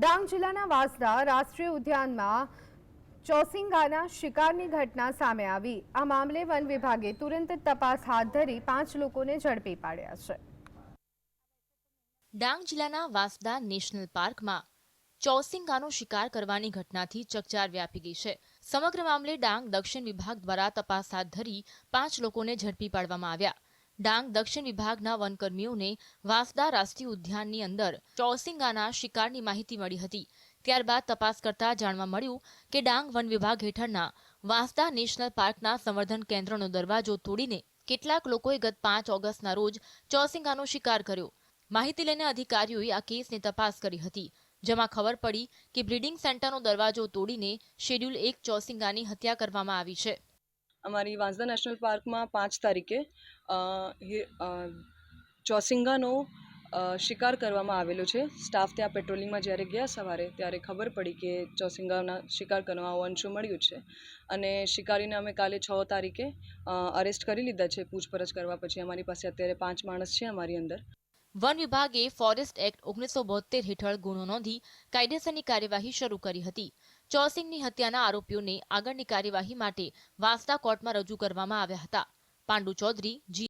ડાંગ જિલ્લાના વાસદા રાષ્ટ્રીય ઉદ્યાનમાં ચોસિંગાના શિકારની ઘટના સામે આવી. આ મામલે વન વિભાગે તુરંત તપાસ હાથ ધરી પાંચ લોકોને ઝડપી પાડ્યા છે. ડાંગ જિલ્લાના વાંસદા નેશનલ પાર્કમાં ચોસિંગાનો શિકાર કરવાની ઘટનાથી ચકચાર વ્યાપી ગઈ છે. સમગ્ર મામલે ડાંગ દક્ષિણ વિભાગ દ્વારા તપાસ હાથ ધરી પાંચ લોકોને ઝડપી પાડવામાં આવ્યા. ડાંગ દક્ષિણ વિભાગના વનકર્મીઓને વાંસદા રાષ્ટ્રીય ઉદ્યાનની અંદર ચોસિંગાના શિકારની માહિતી મળી હતી. ત્યારબાદ તપાસ કરતા જાણવા મળ્યું કે ડાંગ વન વિભાગ હેઠળના વાંસદા નેશનલ પાર્કના સંવર્ધન કેન્દ્રનો દરવાજો તોડીને કેટલાક લોકોએ ગત પાંચ ઓગસ્ટના રોજ ચોસિંગાનો શિકાર કર્યો. માહિતી લઈને અધિકારીઓએ આ કેસની તપાસ કરી હતી, જેમાં ખબર પડી કે બ્રીડિંગ સેન્ટરનો દરવાજો તોડીને શેડ્યુલ એક ચોસિંગાની હત્યા કરવામાં આવી છે. અમારી વાંસદા નેશનલ પાર્કમાં પાંચ તારીખે ચોસિંગાનો શિકાર કરવામાં આવેલો છે. સ્ટાફ ત્યાં પેટ્રોલિંગમાં જ્યારે ગયા સવારે, ત્યારે ખબર પડી કે ચોસિંગાના શિકાર કરવા અંશો મળ્યું છે. અને શિકારીને અમે કાલે છ તારીખે અરેસ્ટ કરી લીધા છે, પૂછપરછ કરવા. પછી અમારી પાસે અત્યારે પાંચ માણસ છે અમારી અંદર. વન વિભાગે ફોરેસ્ટ એક્ટ ઓગણીસો બોતેર હેઠળ ગુનો નોંધી કાયદેસરની કાર્યવાહી શરૂ કરી હતી. ચોસિંગની હત્યાના આરોપીઓને આગળની કાર્યવાહી માટે વાંસદા કોર્ટમાં રજૂ કરવામાં આવ્યા હતા. પાંડુ ચૌધરી, જી.